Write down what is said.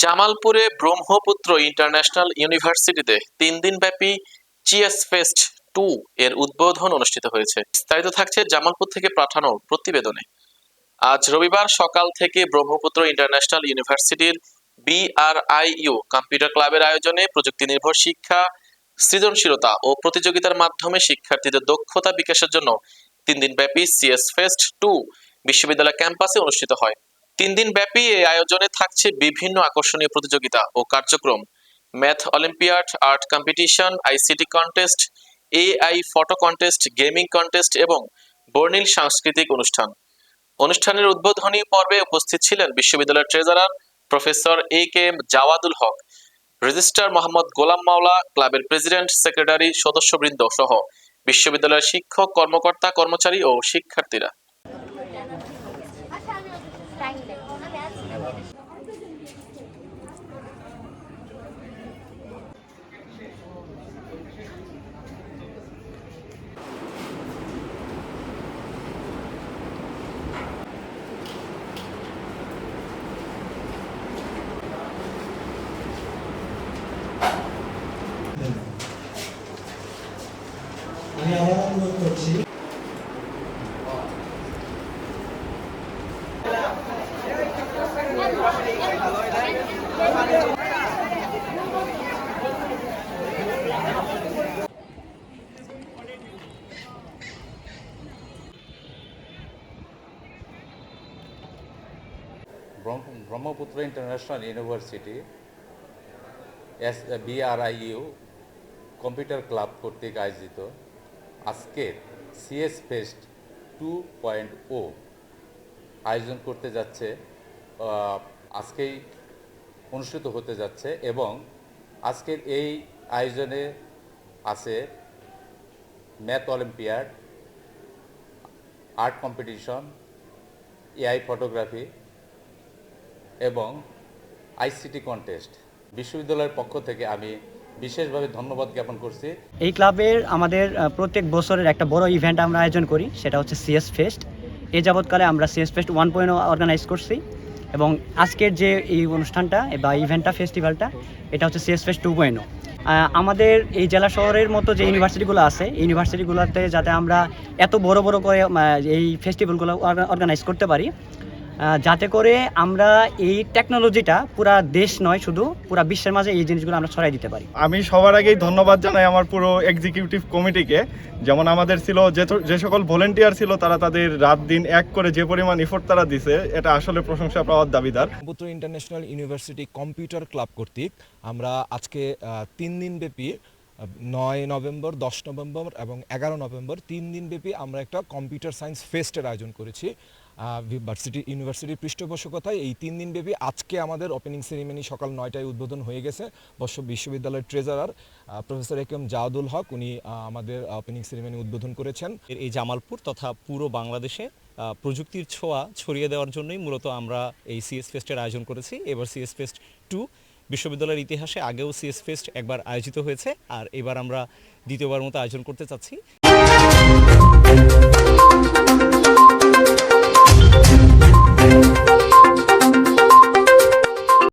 জামালপুরে ব্রহ্মপুত্র ইন্টারন্যাশনাল ইউনিভার্সিটিতে তিন দিনব্যাপী চিএস ফেস্ট টু এর উদ্বোধন অনুষ্ঠিত হয়েছে। বিস্তারিত থাকছে জামালপুর থেকে পাঠানো প্রতিবেদনে। আজ রবিবার সকাল থেকে ব্রহ্মপুত্র ইন্টারন্যাশনাল ইউনিভার্সিটির বিআরআইইউ কম্পিউটার ক্লাবের আয়োজনে প্রযুক্তি নির্ভর শিক্ষা, সৃজনশীলতা ও প্রতিযোগিতার মাধ্যমে শিক্ষার্থীদের দক্ষতা বিকাশের জন্য তিন দিনব্যাপী সিএস ফেস্ট টু বিশ্ববিদ্যালয় ক্যাম্পাসে অনুষ্ঠিত হয়। তিন দিন ব্যাপী এই আয়োজনে থাকছে বিভিন্ন আকর্ষণীয় প্রতিযোগিতা ও কার্যক্রম। Math olympiad, art competition, ICT contest, AI photo contest, gaming contest এবং বর্ণিল সাংস্কৃতিক অনুষ্ঠান। অনুষ্ঠানের উদ্বোধনী পর্বে উপস্থিত ছিলেন বিশ্ববিদ্যালয়ের treasurer professor A K M Jawadul Haque, registrar Mohammad Golam Mawla, ক্লাবের প্রেসিডেন্ট, সেক্রেটারি, সদস্যবৃন্দ সহ বিশ্ববিদ্যালয়ের শিক্ষক, কর্মকর্তা, কর্মচারী ও শিক্ষার্থীরা। আমি আবার অনুরোধ করছি Brahma- Brahmaputra international university S BRIU computer club কর্তৃক আয়োজিত আজকের সিএস ফেস্ট টু পয়েন্ট ও আয়োজন করতে যাচ্ছে আজকেই অনুষ্ঠিত হতে যাচ্ছে এবং আজকের এই আয়োজনে আছে math olympiad, art competition, AI photography এবং আইসিটি কন্টেস্ট। বিশ্ববিদ্যালয়ের পক্ষ থেকে আমি বিশেষভাবে ধন্যবাদ জ্ঞাপন করছি। এই ক্লাবের আমাদের প্রত্যেক বছরের একটা বড় ইভেন্ট আমরা আয়োজন করি, সেটা হচ্ছে সিএস ফেস্ট এ যাবৎকালে আমরা CS fest one point organise করছি। এবং আজকের যে এই অনুষ্ঠানটা বা ইভেন্টটা ফেস্টিভ্যালটা এটা হচ্ছে সিএস ফেস্ট টু পয়েন্ট আমাদের এই জেলা শহরের মতো যে ইউনিভার্সিটিগুলো আছে ইউনিভার্সিটিগুলোতে যাতে আমরা এত বড় বড় করে এই ফেস্টিভ্যালগুলো অর্গানাইজ করতে পারি যাতে করে আমরা এই টেকনোলজিটা পুরা দেশ নয় শুধু পুরা বিশ্বের মাঝে এই জিনিসগুলো আমরা ছড়াই দিতে পারি। আমি সবার আগেই ধন্যবাদ জানাই আমার পুরো এক্সিকিউটিভ কমিটিকে যেমন আমাদের ছিল যে যে সকল ভলেন্টিয়ার ছিল তারা তাদের রাত দিন এক করে যে পরিমাণ ইফোর্ট তারা দিছে এটা আসলে প্রশংসা পাওয়ার দাবিদার। Brahmaputra international university computer club কর্তৃক আমরা আজকে তিন দিন ব্যাপী নয় নভেম্বর, দশ নভেম্বর এবং এগারো নভেম্বর তিন দিন ব্যাপী আমরা একটা কম্পিউটার সায়েন্স ফেস্টের আয়োজন করেছি ভার্সিটি, ইউনিভার্সিটির পৃষ্ঠপোষকতায়। এই তিন দিন ব্যাপী আজকে আমাদের ওপেনিং সেরিমনি সকাল নয়টায় উদ্বোধন হয়ে গেছে। বর্ষ বিশ্ববিদ্যালয়ের treasurer professor A K M Jawadul Haque, উনি আমাদের ওপেনিং সেরিমনি উদ্বোধন করেছেন। এই জামালপুর তথা পুরো বাংলাদেশে প্রযুক্তির ছোঁয়া ছড়িয়ে দেওয়ার জন্যই মূলত আমরা এই সিএস ফেস্টের আয়োজন করেছি। এবার সিএস ফেস্ট টু বিশ্ববিদ্যালয়ের ইতিহাসে আগেও সিএস ফেস্ট একবার আয়োজিত হয়েছে, আর এবার আমরা দ্বিতীয়বার মতো আয়োজন করতে চাচ্ছি।